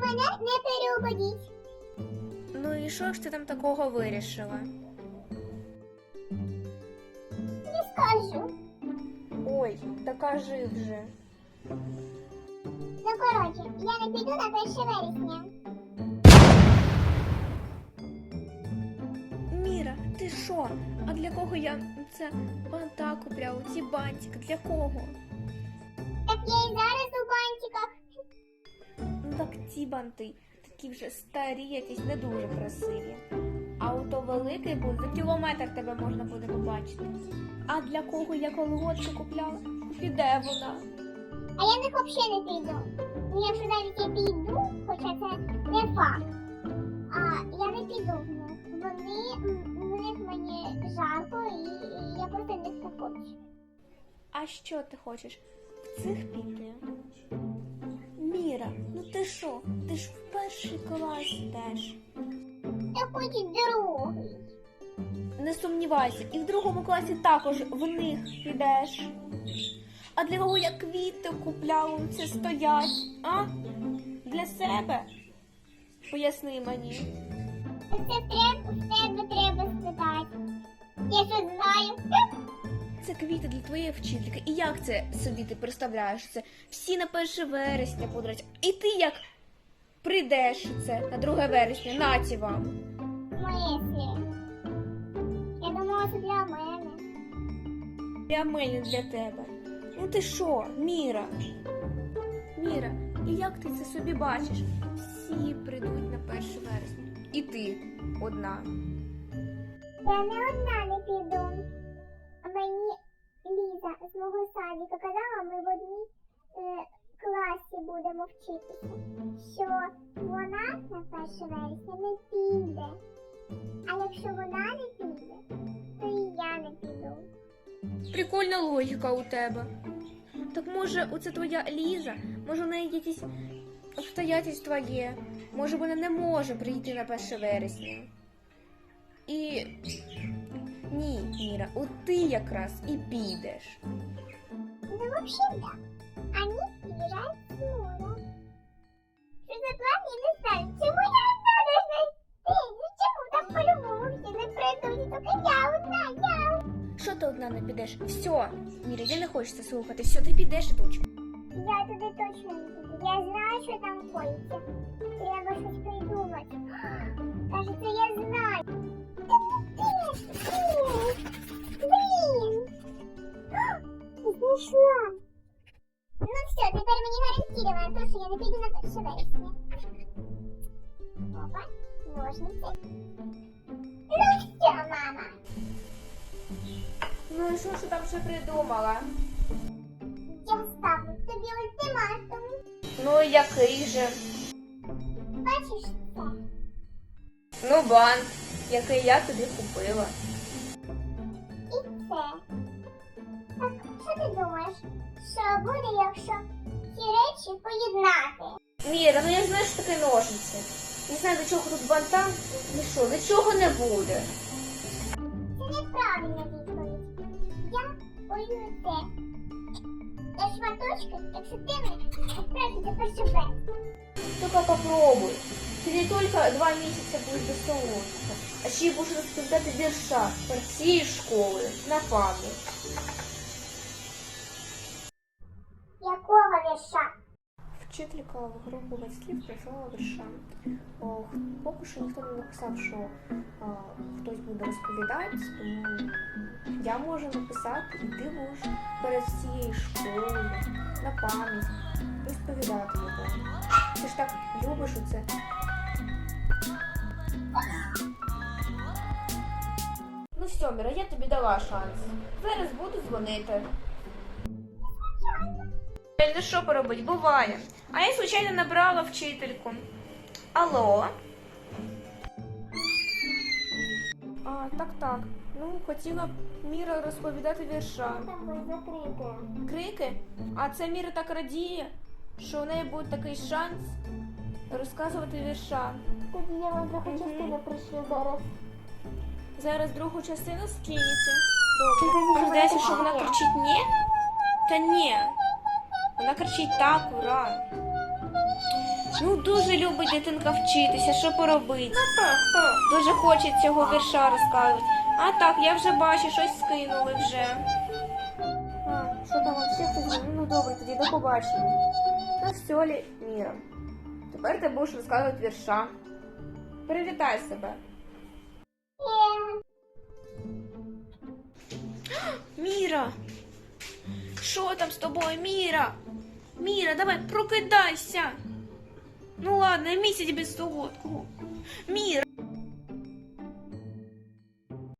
мене не переоберіть. Ну і що ж ти там такого вирішила? Не скажу. Ой, та кажи вже. Ну, коротше, я не піду на 1 вересня. Міра, ти що? А для кого я це банта купляла? Ці бантики, для кого? Так я і зараз у бантиках. Так ці банти такі вже старі, якісь не дуже красиві. А ото великий буде, за кілометр тебе можна буде побачити. А для кого я колготки купляла? Піде вона. А я них взагалі не піду. Ну, якщо навіть я піду, хоча це не факт. А я не піду в них. Вони в них мені жарко і, і я просто не хочу. А що ти хочеш? В цих піти? Ну ти що? Ти ж в перший клас йдеш. Я хочу другий. Не сумнівайся, і в другому класі також в них підеш. А для кого я квіти купляла, це стоять, а? Для себе? Поясни мені. Це треба, в тебе треба спитати. Я що. Це квіти для твоєї вчительки. І як це собі ти представляєш це? Всі на 1 вересня подарять. І ти як прийдеш це на 2 вересня, наті вам. Мислі. Я думала, це для мене. Я мені для тебе. Ну ти що, Міра? Міра, і як ти це собі бачиш? Всі прийдуть на 1 вересня. І ти одна. Я не одна не піду. Ми в одній е, класі будемо вчитися, що вона на 1 вересня не піде. А якщо вона не піде, то і я не піду. Прикольна логіка у тебе. Так може, оце твоя Ліза? Може, у неї якісь обстоятельства є? Може, вона не може прийти на 1 вересня? І ні, Міра, от ти якраз і підеш. Ну, вообще да. Они приезжают с моря. Что за план, я не знаю. Чему я одна должна идти? Ну чему так по-любому все не придут? Только я одна, я. Що ти одна не підеш? Все, Міра, я не хочу це слухати. Все, ти підеш і точка. Я туди точно не піду. Я знаю, що там коїться. Треба щось придумати. Кажется, я не піду на 1 вересня. Опа, ножниці. Ну все, мама. Ну і що ж ти там ще придумала? Я ставлю тобі ультиматум. Ну і який же? Бачиш це? Ну, бант, який я тобі купила. І це. Так, що ти думаєш? Що буде, якщо ці речі поєднати? Міра, ну я знаю, що таке ножниці. Не знаю, до чого тут банта. Ну що, нічого не буде. Це неправильна відповідь. Я полюю це. Я шматочки, якщо ти мене відправиш до першого. Только попробуй. Ты не только два месяца будешь без солодкого, а ще й будеш розповідати вірша про всієї школи на пам'ять. Вірша? Вчителька в групу батьків прислала вірша. О, поки що ніхто не написав, що а, хтось буде розповідати, тому я можу написати, і ти будеш перед всією школою на пам'ять розповідати його. Ти ж так любиш оце. Ну все, Міра, я тобі дала шанс. Зараз буду дзвонити. Ну що поробить? Буває. А я случайно набрала вчительку. Алло. А, так, так. Ну, хотіла б Міра розповідати вірша. Крики? А це Міра так радіє, що у неї буде такий шанс розказувати вірша. Тоді я вам Мгм. частину пришлю зараз. Зараз другу частину скинете. Добре. здається, що вона кричить ні. Та ні. Вона кричить так, ура. Ну, дуже любить дитинка вчитися, що поробити. Ну. Дуже хоче цього вірша розказувати. А так, я вже бачу, щось скинули вже. А, що там вообще хтось? Ну добре, тоді до побачення. Ну все, Міра. Тепер ти будеш розказувати вірша. Привітай себе. Міра! Що там з тобою, Міра? Міра, давай прокидайся. Ну ладно, місяць без солодкого. Міра.